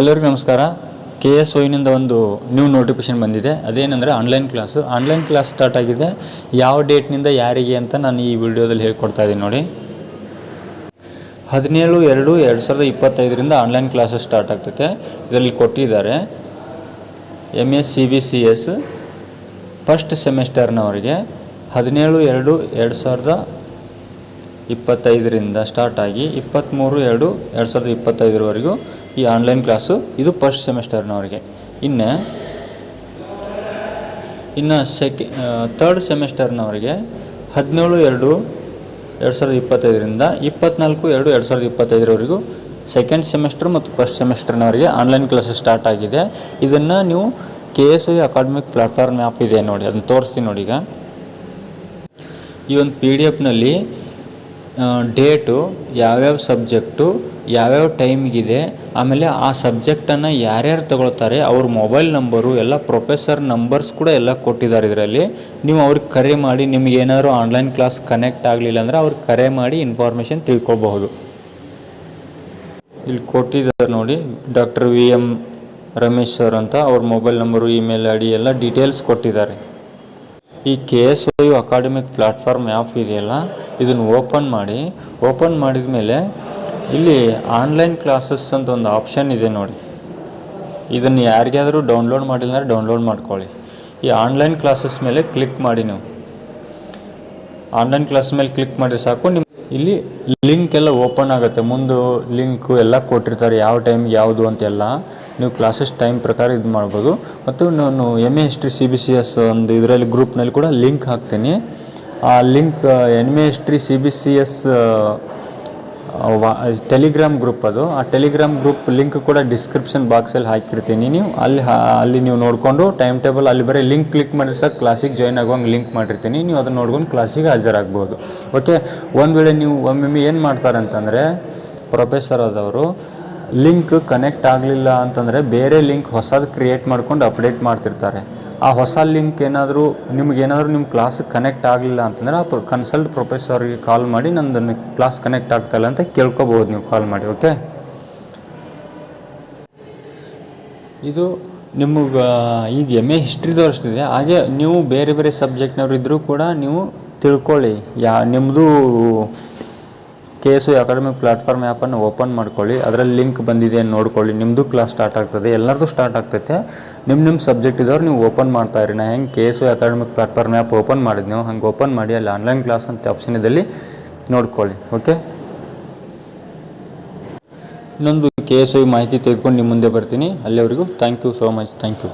ಎಲ್ಲರಿಗೂ ನಮಸ್ಕಾರ. K S ಒಯ್ನಿಂದ ಒಂದು ನ್ಯೂ ನೋಟಿಫಿಕೇಶನ್ ಬಂದಿದೆ. ಅದೇನೆಂದರೆ online class online class start ಆಗಿದೆ. ಯಾವ ಡೇಟ್ನಿಂದ ಯಾರಿಗೆ ಅಂತ ನಾನು ಈ ವಿಡಿಯೋದಲ್ಲಿ ಹೇಳ್ಕೊಡ್ತಾ ಇದ್ದೀನಿ ನೋಡಿ. ಹದಿನೇಳು ಎರಡು ಎರಡು ಸಾವಿರದ ಇಪ್ಪತ್ತೈದರಿಂದ ಆನ್ಲೈನ್ ಕ್ಲಾಸಸ್ ಸ್ಟಾರ್ಟ್ ಆಗ್ತೈತೆ. ಇದರಲ್ಲಿ ಕೊಟ್ಟಿದ್ದಾರೆ. M S C B C S first ಸೆಮಿಸ್ಟರ್ನವರಿಗೆ ಹದಿನೇಳು ಎರಡು ಎರಡು ಸಾವಿರದ ಇಪ್ಪತ್ತೈದರಿಂದ ಸ್ಟಾರ್ಟ್ ಆಗಿ ಇಪ್ಪತ್ತ್ಮೂರು ಎರಡು ಎರಡು ಸಾವಿರದ ಇಪ್ಪತ್ತೈದರವರೆಗೂ ಈ ಆನ್ಲೈನ್ ಕ್ಲಾಸು ಇದು ಫಸ್ಟ್ ಸೆಮಿಸ್ಟರ್ನವರಿಗೆ ಇನ್ನು ಇನ್ನು ಸೆಕೆ ತರ್ಡ್ ಸೆಮಿಸ್ಟರ್ನವರಿಗೆ ಹದಿನೇಳು ಎರಡು ಎರಡು ಸಾವಿರದ ಇಪ್ಪತ್ತೈದರಿಂದ ಇಪ್ಪತ್ನಾಲ್ಕು ಎರಡು ಎರಡು ಸಾವಿರದ ಇಪ್ಪತ್ತೈದರವರೆಗೂ ಸೆಕೆಂಡ್ ಸೆಮಿಸ್ಟರ್ ಮತ್ತು ಫಸ್ಟ್ ಸೆಮಿಸ್ಟರ್ನವರಿಗೆ ಆನ್ಲೈನ್ ಕ್ಲಾಸಸ್ ಸ್ಟಾರ್ಟ್ ಆಗಿದೆ. ಇದನ್ನು ನೀವು K S I academic platform app ಇದೆ ನೋಡಿ, ಅದನ್ನು ತೋರಿಸ್ತೀನಿ ನೋಡಿ ಈಗ. ಈ ಒಂದು ಪಿ ಡಿ ಎಫ್ನಲ್ಲಿ ಡೇಟು, ಯಾವ್ಯಾವ ಸಬ್ಜೆಕ್ಟು, ಯಾವ್ಯಾವ ಟೈಮ್ಗಿದೆ, ಆಮೇಲೆ ಆ ಸಬ್ಜೆಕ್ಟನ್ನು ಯಾರ್ಯಾರು ತಗೊಳ್ತಾರೆ, ಅವ್ರ ಮೊಬೈಲ್ ನಂಬರು, ಎಲ್ಲ ಪ್ರೊಫೆಸರ್ ನಂಬರ್ಸ್ ಕೂಡ ಎಲ್ಲ ಕೊಟ್ಟಿದ್ದಾರೆ ಇದರಲ್ಲಿ. ನೀವು ಅವ್ರಿಗೆ ಕರೆ ಮಾಡಿ, ನಿಮ್ಗೆ ಏನಾದರೂ ಆನ್ಲೈನ್ ಕ್ಲಾಸ್ ಕನೆಕ್ಟ್ ಆಗಲಿಲ್ಲ ಅಂದರೆ ಅವ್ರಿಗೆ ಕರೆ ಮಾಡಿ ಇನ್ಫಾರ್ಮೇಷನ್ ತಿಳ್ಕೊಬಹುದು. ಇಲ್ಲಿ ಕೊಟ್ಟಿದ್ದಾರೆ ನೋಡಿ, doctor V M Ramesh sir ಅಂತ ಅವ್ರ mobile number, email I D ಎಲ್ಲ ಡೀಟೇಲ್ಸ್ ಕೊಟ್ಟಿದ್ದಾರೆ. ಈ K S O U academic platform app ಇದೆಯಲ್ಲ, ಇದನ್ನು ಓಪನ್ ಮಾಡಿ. ಓಪನ್ ಮಾಡಿದ ಮೇಲೆ ಇಲ್ಲಿ ಆನ್ಲೈನ್ ಕ್ಲಾಸಸ್ ಅಂತ ಒಂದು ಆಪ್ಷನ್ ಇದೆ ನೋಡಿ. ಇದನ್ನು ಯಾರಿಗಾದರೂ ಡೌನ್ಲೋಡ್ ಮಾಡಿಲ್ಲ ಅಂದರೆ ಡೌನ್ಲೋಡ್ ಮಾಡ್ಕೊಳ್ಳಿ. ಈ ಆನ್ಲೈನ್ ಕ್ಲಾಸಸ್ ಮೇಲೆ ಕ್ಲಿಕ್ ಮಾಡಿ ನೀವು. ಆನ್ಲೈನ್ ಕ್ಲಾಸ್ ಮೇಲೆ ಕ್ಲಿಕ್ ಮಾಡಿದ್ರೆ ಸಾಕು ನಿಮ್ಮ ಇಲ್ಲಿ ಲಿಂಕ್ ಎಲ್ಲ ಓಪನ್ ಆಗುತ್ತೆ. ಮುಂದೆ ಲಿಂಕು ಎಲ್ಲ ಕೊಟ್ಟಿರ್ತಾರೆ ಯಾವ ಟೈಮ್ಗೆ ಯಾವುದು ಅಂತೆಲ್ಲ. ನೀವು ಕ್ಲಾಸಸ್ ಟೈಮ್ ಪ್ರಕಾರ ಇದು ಮಾಡ್ಬೋದು. ಮತ್ತು ನಾನು M A history C B C S ಒಂದು ಇದರಲ್ಲಿ ಗ್ರೂಪ್ನಲ್ಲಿ ಕೂಡ ಲಿಂಕ್ ಹಾಕ್ತೀನಿ. ಆ link M A history C B C S Telegram group ಅದು. ಆ ಟೆಲಿಗ್ರಾಮ್ ಗ್ರೂಪ್ ಲಿಂಕ್ ಕೂಡ ಡಿಸ್ಕ್ರಿಪ್ಷನ್ ಬಾಕ್ಸಲ್ಲಿ ಹಾಕಿರ್ತೀನಿ ನೀವು. ಅಲ್ಲಿ ಅಲ್ಲಿ ನೀವು ನೋಡಿಕೊಂಡು ಟೈಮ್ ಟೇಬಲ್ ಅಲ್ಲಿ ಬರೀ ಲಿಂಕ್ ಕ್ಲಿಕ್ ಮಾಡಿದ್ರೆ ಸಹ ಕ್ಲಾಸಿಗೆ ಜಾಯ್ನ್ ಆಗುವಂಗೆ ಲಿಂಕ್ ಮಾಡಿರ್ತೀನಿ. ನೀವು ಅದನ್ನು ನೋಡ್ಕೊಂಡು ಕ್ಲಾಸಿಗೆ ಹಾಜರಾಗ್ಬೋದು. ಓಕೆ ಒಂದು ವೇಳೆ ನೀವು ಒಮ್ಮೊಮ್ಮೆ ಏನು ಮಾಡ್ತಾರೆ ಅಂತಂದರೆ ಪ್ರೊಫೆಸರ್ ಆದವರು ಲಿಂಕ್ ಕನೆಕ್ಟ್ ಆಗಲಿಲ್ಲ ಅಂತಂದರೆ ಬೇರೆ ಲಿಂಕ್ ಹೊಸದು ಕ್ರಿಯೇಟ್ ಮಾಡ್ಕೊಂಡು ಅಪ್ಡೇಟ್ ಮಾಡ್ತಿರ್ತಾರೆ. ಆ ಹೊಸ ಲಿಂಕ್ ಏನಾದರೂ ನಿಮಗೇನಾದರೂ ನಿಮ್ಮ ಕ್ಲಾಸ್ ಕನೆಕ್ಟ್ ಆಗಲಿಲ್ಲ ಅಂತಂದರೆ ಆ ಕನ್ಸಲ್ಟ್ ಪ್ರೊಫೆಸರ್ಗೆ ಕಾಲ್ ಮಾಡಿ ನಂದು ಕ್ಲಾಸ್ ಕನೆಕ್ಟ್ ಆಗ್ತಾಯಿಲ್ಲ ಅಂತ ಕೇಳ್ಕೊಬೋದು ನೀವು ಕಾಲ್ ಮಾಡಿ ಓಕೆ ಇದು ನಿಮಗೆ, ಈಗ ಎಂ ಎ ಹಿಸ್ಟ್ರಿದವ್ರು ಅಷ್ಟಿದೆ ಹಾಗೆ ನೀವು ಬೇರೆ ಬೇರೆ ಸಬ್ಜೆಕ್ಟ್ನವ್ರು ಇದ್ದರೂ ಕೂಡ ನೀವು ತಿಳ್ಕೊಳ್ಳಿ. ಯಾ ನಿಮ್ಮದು ಕೆ ಎಸ್ ಅಕಾಡೆಮಿಕ್ ಪ್ಲಾಟ್ಫಾರ್ಮ್ ಆ್ಯಪನ್ನು ಓಪನ್ ಮಾಡ್ಕೊಳ್ಳಿ. ಅದರಲ್ಲಿ ಲಿಂಕ್ ಬಂದಿದೆ ನೋಡ್ಕೊಳ್ಳಿ. ನಿಮ್ಮದು ಕ್ಲಾಸ್ ಸ್ಟಾರ್ಟ್ ಆಗ್ತದೆ. ಎಲ್ಲರದು ಸ್ಟಾರ್ಟ್ ಆಗ್ತೈತೆ. ನಿಮ್ಮ ನಿಮ್ಮ ಸಬ್ಜೆಕ್ಟ್ ಇದ್ದವ್ರು ನೀವು ಓಪನ್ ಮಾಡ್ತಾ ಇರಿ. ನಾ ಹೆಂಗೆ K S academic platform app open ಮಾಡಿದ್ನೋ ಹಂಗೆ ಓಪನ್ ಮಾಡಿ, ಅಲ್ಲಿ ಆನ್ಲೈನ್ ಕ್ಲಾಸ್ ಅಂತ ಆಪ್ಷನ್ ಇದ್ದಲ್ಲಿ ನೋಡ್ಕೊಳ್ಳಿ. ಓಕೆ ಇನ್ನೊಂದು ಕೆ ಎಸ್ ಐ ಮಾಹಿತಿ ತೆಗೆದುಕೊಂಡು ನಿಮ್ಮ ಮುಂದೆ ಬರ್ತೀನಿ. ಅಲ್ಲಿವರೆಗೂ thank you so much thank you